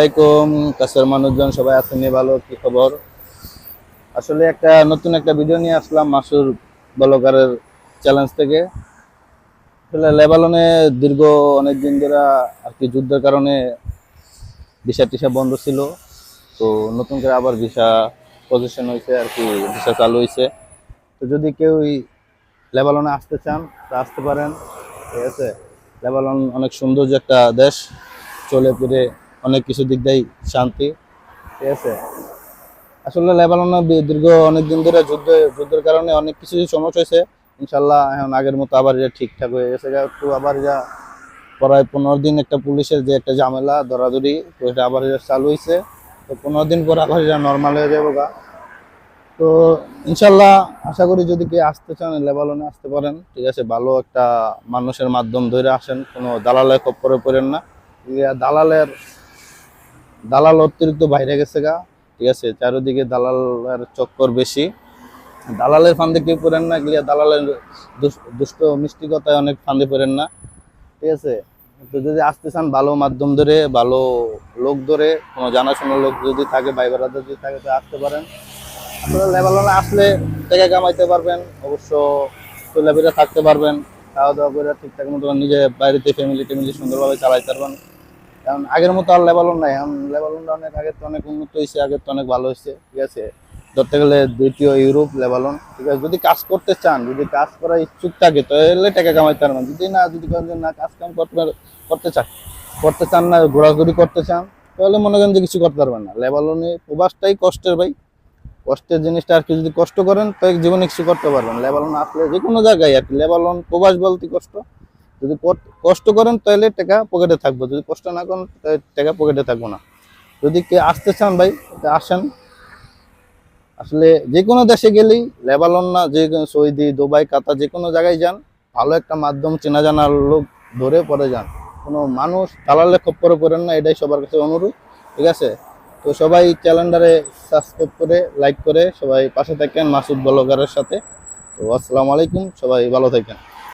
আসসালামাইকুম কাছের মানুষজন সবাই আছেন ভালো, কি খবর? আসলে একটা নতুন একটা ভিডিও নিয়ে আসলাম মাসুর বলকারের চ্যালেঞ্জ থেকে। আসলে লেবাননে দীর্ঘ অনেক দিন ধরে আর কি যুদ্ধের কারণে ভিসা টিসা বন্ধ ছিল। তো নতুন করে আবার ভিসা পজিশন হয়েছে, আর কি ভিসা চালু হয়েছে। তো যদি কেউ লেবালনে আসতে চান, তা আসতে পারেন। ঠিক আছে? লেবালন অনেক সৌন্দর্য একটা দেশ। চলে ফিরে অনেক কিছু দিক দিয়েই শান্তি। ঠিক আছে? আসলে লেবাননে দীর্ঘ অনেক দিন ধরে যুদ্ধ, যুদ্ধের কারণে অনেক কিছু সমস্যা হয়েছে। ইনশাল্লাহ এখন আগের মতো আবার এটা ঠিকঠাক হয়ে গেছে। গা। একটু আবার যা প্রায় পনেরো দিন একটা পুলিশের যে একটা ঝামেলা, দরাদরি, তো এটা আবার চালু হয়েছে। তো পনেরো দিন পর আবার এটা নর্মাল হয়ে যাব গা। তো ইনশাল্লাহ আশা করি যদি কেউ আসতে চান লেবালনে আসতে পারেন। ঠিক আছে? ভালো একটা মানুষের মাধ্যম ধরে আসেন। কোনো দালালের কপ্পরে পড়েন না। দালালের দালাল অতিরিক্ত বাইরে গেছে গা, ঠিক আছে? চারিদিকে দালালের চক্কর বেশি। দালালের ফান্দে কেউ পড়েন না, গিয়া দালালের দুষ্ট মিষ্টিকতায় অনেক ফান্দে পড়েন না, ঠিক আছে? তো যদি আসতে চান ভালো মাধ্যম ধরে, ভালো লোক ধরে, কোনো জানাশোনা লোক যদি থাকে, ভাই যদি থাকে, তো আসতে পারেন। আসলে লেবাননে আসলে টাকা কামাইতে পারবেন, অবশ্য চলাফেরা থাকতে পারবেন খাওয়া দাওয়া করে ঠিকঠাক মতো নিজে বাড়িতে ফ্যামিলি ট্যামিলি সুন্দরভাবে চালাইতে পারবেন। কারণ আগের মতো আর লেবালন নাই। এখন লেবালনটা অনেক আগের তো অনেক উন্নত হয়েছে আগের তো অনেক ভালো হয়েছে ঠিক আছে? ধরতে গেলে দ্বিতীয় ইউরোপ লেবালন ঠিক আছে? যদি কাজ করতে চান, যদি কাজ করার ইচ্ছুক থাকে, তাহলে টাকা কামাইতে পারবেন। যদি না যদি না, কাজ কাম করতে করতে চান করতে চান না, ঘোরাঘুরি করতে চান, তাহলে মনে করেন যে কিছু করতে পারবেন না। লেবালনে প্রবাসটাই কষ্টের ভাই। কষ্টের জিনিসটা আর কি যদি কষ্ট করেন তো জীবনে কিছু করতে পারবেন। লেবালন আসলে যে কোনো জায়গায় আর কি। লেবালন প্রবাস বলতে কষ্ট যদি কষ্ট করেন তাহলে টাকা পকেটে থাকব। যদি কষ্ট না করেন টাকা পকেটে থাকব না। যদি কে আসতে চান ভাই আসেন, আসলে যে কোনো দেশে গেলেই লেবালন না, যে সৌদি, দুবাই কাতা যে কোনো জায়গায় যান, ভালো একটা মাধ্যম চেনা জানার লোক ধরে পরে যান। কোনো মানুষ দালালে খপ্পরে করেন না, এটাই সবার কাছে অনুরোধ, ঠিক আছে? তো সবাই ক্যালেন্ডারে সাবস্ক্রাইব করে লাইক করে সবাই পাশে থাকেন, মাসুদ বলগারের সাথে। তো আসসালামু আলাইকুম, সবাই ভালো থাকেন।